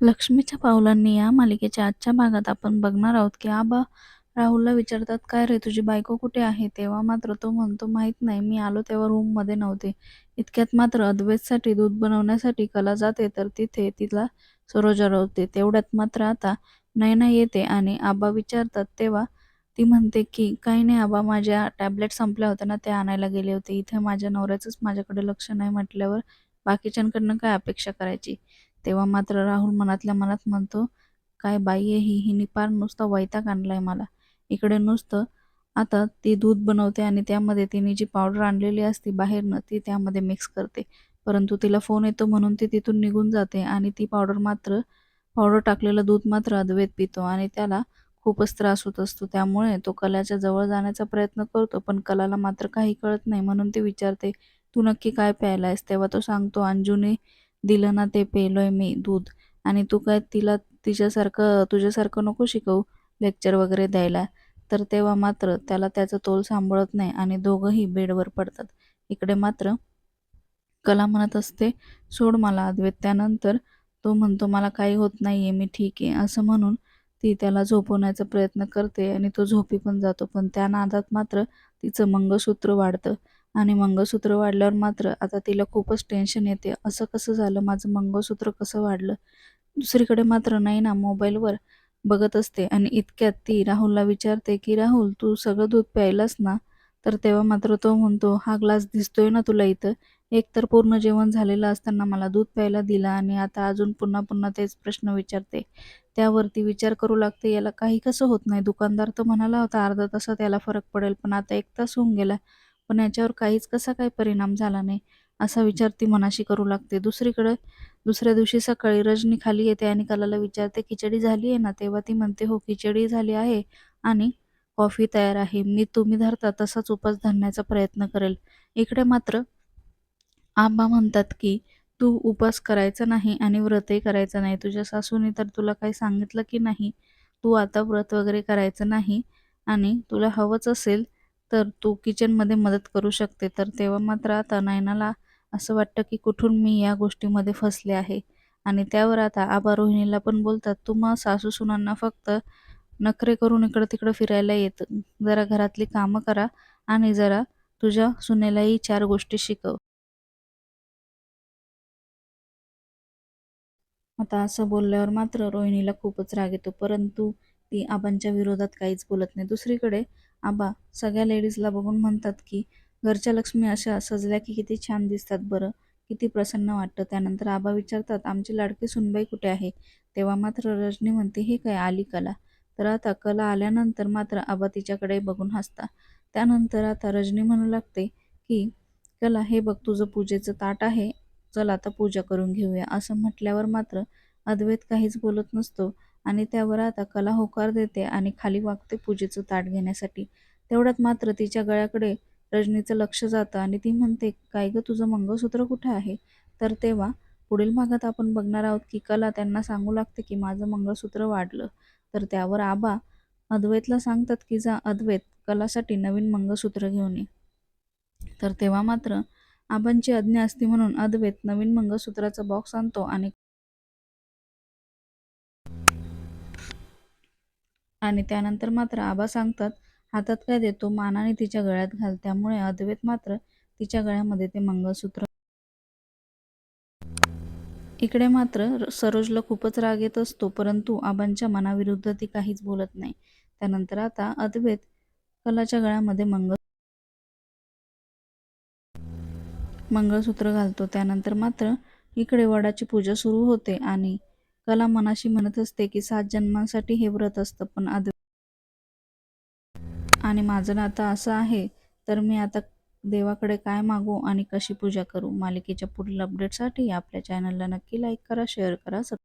लक्ष्मीच्या पावलांनी या मालिकेच्या आजच्या भागात आपण बघणार आहोत की आबा राहुलला विचारतात काय रे तुझी बायको कुठे आहे? तेव्हा मात्र तो म्हणतो माहीत नाही मी आलो तेव्हा रूममध्ये नव्हते. इतक्यात मात्र अद्वैतसाठी दूध बनवण्यासाठी कला जाते तर तिथे तिला सरोज रोवते तेवढ्यात मात्र आता नयना येते आणि आबा विचारतात तेव्हा ती म्हणते की काही नाही आबा माझ्या टॅबलेट संपल्या होत्या ना ते आणायला गेले होते. इथे माझ्या नवऱ्याचंच माझ्याकडे लक्ष नाही म्हटल्यावर बाकीच्यांकडनं काय अपेक्षा करायची? तेव्हा मात्र राहुल मनातल्या मनात म्हणतो काय बाई आहे ही? हिने पार नुसता वैताग आणलाय मला. इकडे नुसतं आता ती दूध बनवते आणि त्यामध्ये तिने जी पावडर आणलेली असते बाहेरनं ती त्यामध्ये मिक्स करते. परंतु तिला फोन येतो म्हणून ती तिथून निघून जाते आणि ती पावडर मात्र पावडर टाकलेलं दूध मात्र अद्वैत पितो आणि त्याला खूपच त्रास होत असतो. त्यामुळे तो कलाच्या जवळ जाण्याचा प्रयत्न करतो पण कलाला मात्र काही कळत नाही म्हणून ती विचारते तू नक्की काय प्यायला आहेस तेव्हा तो सांगतो अंजूने दिलं ना ते पेलोय मी दूध. आणि तू काय तिला तिच्यासारखं तुझ्यासारखं नको शिकवू लेक्चर वगैरे द्यायला. तर तेव्हा मात्र त्याला त्याचं तोल सांभाळत नाही आणि दोघंही बेडवर पडतात. इकडे मात्र कला म्हणत असते सोड मला अद्वैत त्यानंतर तो म्हणतो मला काही होत नाही आहे मी ठीक आहे असं म्हणून ती त्याला झोपवण्याचा प्रयत्न करते आणि तो झोपी पण जातो. पण त्या नादात मात्र तिचं मंगळसूत्र वाढतं. आणि मंगळसूत्र वाढल्यावर मात्र आता तिला खूपच टेन्शन येते. असं कसं झालं? माझं मंगळसूत्र कसं वाढलं? दुसरीकडे मात्र नाही ना मोबाईलवर बघत असते आणि इतक्यात ती राहुलला विचारते की राहुल तू सगळं दूध प्यायलास ना? तर तेव्हा मात्र तो म्हणतो हा ग्लास दिसतोय ना तुला इथं? एक तर पूर्ण जेवण झालेलं असताना मला दूध प्यायला दिला आणि आता अजून पुन्हा पुन्हा तेच प्रश्न विचारते. त्यावरती विचार करू लागते याला काही कसं होत नाही. दुकानदार तर म्हणाला होता अर्धा तासात याला फरक पडेल पण आता एक तास होऊन गेला. पण याच्यावर काहीच कसा काही परिणाम झाला नाही असा विचार ती मनाशी करू लागते. दुसरीकडे दुसऱ्या दिवशी सकाळी रजनी खाली येते आणि कलाला विचारते खिचडी झाली आहे ना? तेव्हा ती म्हणते हो खिचडी झाली आहे आणि कॉफी तयार आहे. मी तुम्ही धरता तसाच उपास धरण्याचा प्रयत्न करेल. इकडे मात्र आंबा म्हणतात की तू उपास करायचा नाही आणि व्रतही करायचं नाही. तुझ्या सासूने तर तुला काही सांगितलं की नाही? तू आता व्रत वगैरे करायचं नाही आणि तुला हवंच असेल तर तू किचनमध्ये मदत करू शकते. तर तेव्हा मात्र आता नयनाला असं वाटतं की कुठून मी या गोष्टीमध्ये फसले आहे. आणि त्यावर आता आबा रोहिणीला पण बोलतात तू मग सासू सुनांना फक्त नखरे करून इकडं तिकडं फिरायला येत. जरा घरातली कामं करा आणि जरा तुझ्या सुनेलाही चार गोष्टी शिकव. आता असं बोलल्यावर मात्र रोहिणीला खूपच राग येतो. परंतु ती आबांच्या विरोधात काहीच बोलत नाही. दुसरीकडे आबा सगळ्या लेडीजला बघून म्हणतात की घरच्या लक्ष्मी अशा सजल्या की किती छान दिसतात बरं. किती प्रसन्न वाटतं. त्यानंतर आबा विचारतात आमची लाडकी सुनबाई कुठे आहे? तेव्हा मात्र रजनी म्हणते हे काय आली कला? तर आता कला आल्यानंतर मात्र आबा तिच्याकडे बघून हसता त्यानंतर आता रजनी म्हणू लागते की कला हे बघ तुझं पूजेचं ताट आहे. चल आता पूजा करून घेऊया. असं म्हटल्यावर मात्र अद्वैत काहीच बोलत नसतो. आणि त्यावर आता कला होकार देते आणि खाली वागते पूजेचं ताट घेण्यासाठी. तेवढ्यात मात्र तिच्या गळ्याकडे रजनीचं लक्ष जातं आणि ती म्हणते काय गं तुझं मंगळसूत्र कुठे आहे? तर तेव्हा पुढील भागात आपण बघणार आहोत की कला त्यांना सांगू लागते की माझं मंगळसूत्र वाढलं. तर त्यावर आबा अद्वैतला सांगतात की जा अद्वैत कलासाठी नवीन मंगळसूत्र घेऊन ये. तर तेव्हा मात्र आबांची आज्ञा असते म्हणून अद्वैत नवीन मंगळसूत्राचा बॉक्स आणतो आणि आणि त्यानंतर मात्र आबा सांगतात हातात काय देतो? मानाने तिच्या गळ्यात घाल. त्यामुळे अद्वैत मात्र तिच्या गळ्यामध्ये ते मंगळसूत्र इकडे मात्र सरोजला खूपच राग येत असतो परंतु आबांच्या मनाविरुद्ध ती काहीच बोलत नाही. त्यानंतर आता अद्वैत कलाच्या गळ्यामध्ये मंगळ मंगळसूत्र घालतो. त्यानंतर मात्र इकडे वडाची पूजा सुरू होते आणि कला मनाशी म्हणत असते की सात जन्मांसाठी हे व्रत असतं पण आद आणि माझं नातं असं आहे तर मी आता देवाकडे काय मागू आणि कशी पूजा करू? मालिकेच्या पुढील अपडेटसाठी आपल्या चॅनलला नक्की लाईक करा शेअर करा सब